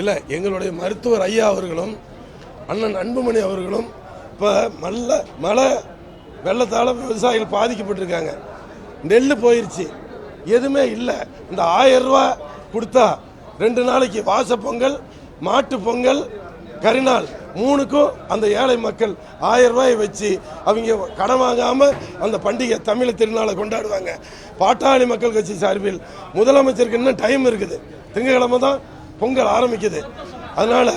இல்லை எங்களுடைய மருத்துவர் ஐயா அவர்களும் அண்ணன் அன்புமணி அவர்களும் இப்போ மல்ல மழை வெள்ளத்தால் விவசாயிகள் பாதிக்கப்பட்டிருக்காங்க. நெல் போயிருச்சு. எதுவுமே இல்லை. இந்த ஆயிரம் ரூபா கொடுத்தா ரெண்டு நாளைக்கு வாச பொங்கல் மாட்டு பொங்கல் கரிநாள் மூணுக்கும் அந்த ஏழை மக்கள் ஆயிரம் ரூபாயை வச்சு அவங்க கடன் வாங்காமல் அந்த பண்டிகை தமிழ் திருநாளை கொண்டாடுவாங்க. பாட்டாளி மக்கள் கட்சி சார்பில் முதலமைச்சருக்கு இன்னும் டைம் இருக்குது. திங்கக்கிழமை தான் பொங்கல் ஆரம்பிக்குது. அதனால்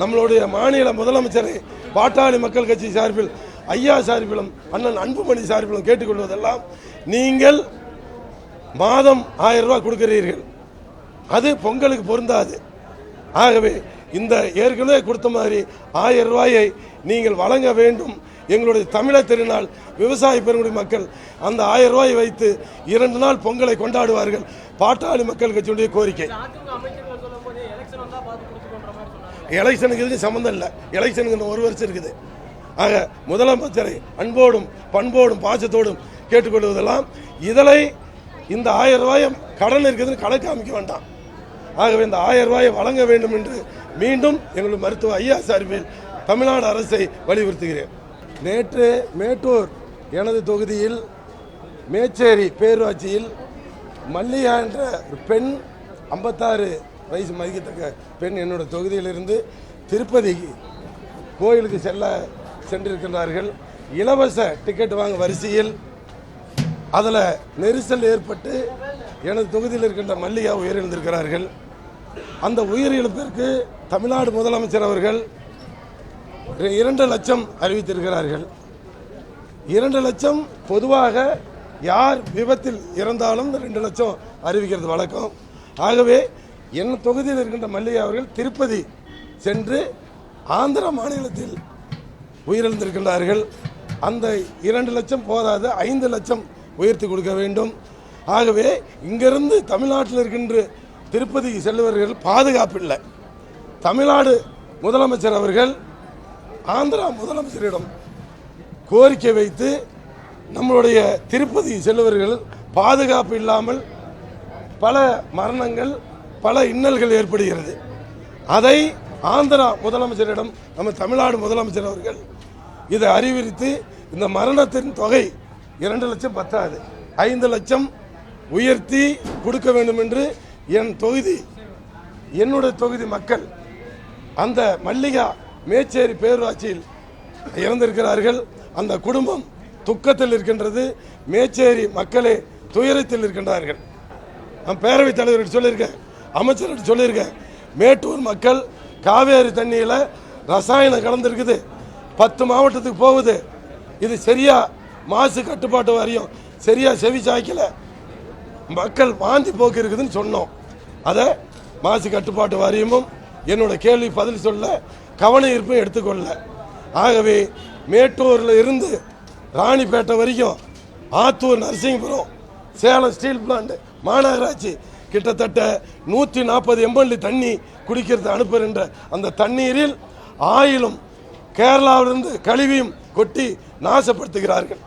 நம்மளுடைய மாநில முதலமைச்சரை பாட்டாளி மக்கள் கட்சி சார்பில் ஐயா சார்பிலும் அண்ணன் அன்புமணி சார்பிலும் கேட்டுக்கொள்வதெல்லாம் நீங்கள் மாதம் ஆயிரம் ரூபாய் கொடுக்கிறீர்கள். அது பொங்கலுக்கு பொருந்தாது. ஆகவே இந்த ஏற்கனவே கொடுத்த மாதிரி ஆயிரம் ரூபாயை நீங்கள் வழங்க வேண்டும். எங்களுடைய தமிழர் திருநாள் விவசாய பெருங்குடி மக்கள் அந்த ஆயிரம் ரூபாயை வைத்து இரண்டு நாள் பொங்கலை கொண்டாடுவார்கள். பாட்டாளி மக்கள் கட்சியுடைய கோரிக்கை. எலெக்ஷனுக்கு இதுக்கு சம்மந்தம் இல்லை. எலெக்ஷனுக்கு இன்னும் ஒரு வருஷம் இருக்குது. ஆக முதலமைச்சரை அன்போடும் பண்போடும் பாசத்தோடும் கேட்டுக்கொள்வதெல்லாம் இதனை இந்த ஆயிரம் ரூபாய் கடன் இருக்குதுன்னு கணக்கு காமிக்க வேண்டாம். ஆகவே இந்த ஆயிரம் ரூபாயை வழங்க வேண்டும் என்று மீண்டும் எங்களுடைய மருத்துவ ஐயா சார்பில் தமிழ்நாடு அரசை வலியுறுத்துகிறேன். நேற்று மேட்டூர் எனது தொகுதியில் மேச்சேரி பேரூராட்சியில் மல்லிகா என்ற பெண் ஐம்பத்தாறு வயசு மதிக்கத்தக்க பெண் என்னோட தொகுதியிலிருந்து திருப்பதி கோயிலுக்கு செல்ல சென்றிருக்கின்றார்கள். இலவச டிக்கெட் வாங்க வரிசையில் அதில் நெரிசல் ஏற்பட்டு எனது தொகுதியில் இருக்கின்ற மல்லிகா உயிரிழந்திருக்கிறார்கள். அந்த உயிரிழப்பிற்கு தமிழ்நாடு முதலமைச்சர் அவர்கள் இரண்டு லட்சம் அறிவித்திருக்கிறார்கள். இரண்டு லட்சம் பொதுவாக யார் விபத்தில் இறந்தாலும் ரெண்டு லட்சம் அறிவிக்கிறது வழக்கம். ஆகவே என் தொகுதியில் இருக்கின்ற மல்லிகை அவர்கள் திருப்பதி சென்று ஆந்திர மாநிலத்தில் உயிரிழந்திருக்கின்றார்கள். அந்த இரண்டு லட்சம் போதாது ஐந்து லட்சம் உயர்த்தி கொடுக்க வேண்டும். ஆகவே இங்கிருந்து தமிழ்நாட்டில் இருக்கின்ற திருப்பதி செல்வர்கள் பாதுகாப்பில்லை. தமிழ்நாடு முதலமைச்சர் அவர்கள் ஆந்திரா முதலமைச்சரிடம் கோரிக்கை வைத்து நம்மளுடைய திருப்பதி செல்வர்கள் பாதுகாப்பு இல்லாமல் பல மரணங்கள் பல இன்னல்கள் ஏற்படுகிறது. அதை ஆந்திரா முதலமைச்சரிடம் நம்ம தமிழ்நாடு முதலமைச்சர் அவர்கள் இதை அறிவித்து இந்த மரணத்தின் தொகை இரண்டு லட்சம் பத்தாது ஐந்து லட்சம் உயர்த்தி கொடுக்க வேண்டும் என்று என் தொகுதி என்னுடைய தொகுதி மக்கள் அந்த மல்லிகா மேச்சேரி பேரூராட்சியில் இறந்திருக்கிறார்கள். அந்த குடும்பம் துக்கத்தில் இருக்கின்றது. மேச்சேரி மக்களே துயரத்தில் இருக்கின்றார்கள். நான் பேரவைத் தலைவர்கிட்ட சொல்லியிருக்கேன். அமைச்சர்கிட்ட சொல்லியிருக்கேன். மேட்டூர் மக்கள் காவேரி தண்ணியில் ரசாயனம் கலந்துருக்குது. பத்து மாவட்டத்துக்கு போகுது. இது சரியா? மாசு கட்டுப்பாட்டு வாரியம் சரியா செவி சாய்க்கல. மக்கள் வாந்தி போக்கு இருக்குதுன்னு சொன்னோம். அதை மாசு கட்டுப்பாட்டு வாரியமும் என்னோட கேள்வி பதில் சொல்ல கவன ஈர்ப்பும் எடுத்துக்கொள்ள. ஆகவே மேட்டூரில் இருந்து ராணிப்பேட்டை வரைக்கும் ஆத்தூர் நரசிங்கபுரம் சேலம் ஸ்டீல் பிளான்ட் மாநகராட்சி கிட்டத்தட்ட நூற்றி நாற்பது எம்எல்ஏ தண்ணி குடிக்கிறது அனுப்புகின்ற அந்த தண்ணீரில் ஆயிலும் கேரளாவிலிருந்து கழிவையும் கொட்டி நாசப்படுத்துகிறார்கள்.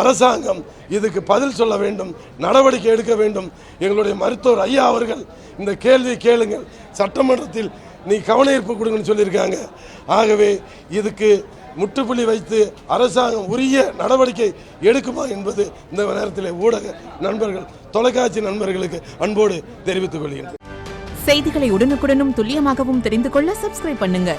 அரசாங்கம் இதுக்கு பதில் சொல்ல வேண்டும் நடவடிக்கை எடுக்க வேண்டும். எங்களுடைய மருத்துவர் ஐயா அவர்கள் இந்த கேள்வி கேளுங்கள். சட்டமன்றத்தில் நீ கவன ஈர்ப்பு கொடுங்கன்னு சொல்லியிருக்காங்க. ஆகவே இதுக்கு முற்றுப்புள்ளி வைத்து அரசாங்கம் உரிய நடவடிக்கை எடுக்குமா என்பது இந்த நேரத்தில் ஊடக நண்பர்கள் தொலைக்காட்சி நண்பர்களுக்கு அன்போடு தெரிவித்துக் கொள்கின்றேன். செய்திகளை உடனுக்குடனும் துல்லியமாகவும் தெரிந்து கொள்ள சப்ஸ்கிரைப் பண்ணுங்க.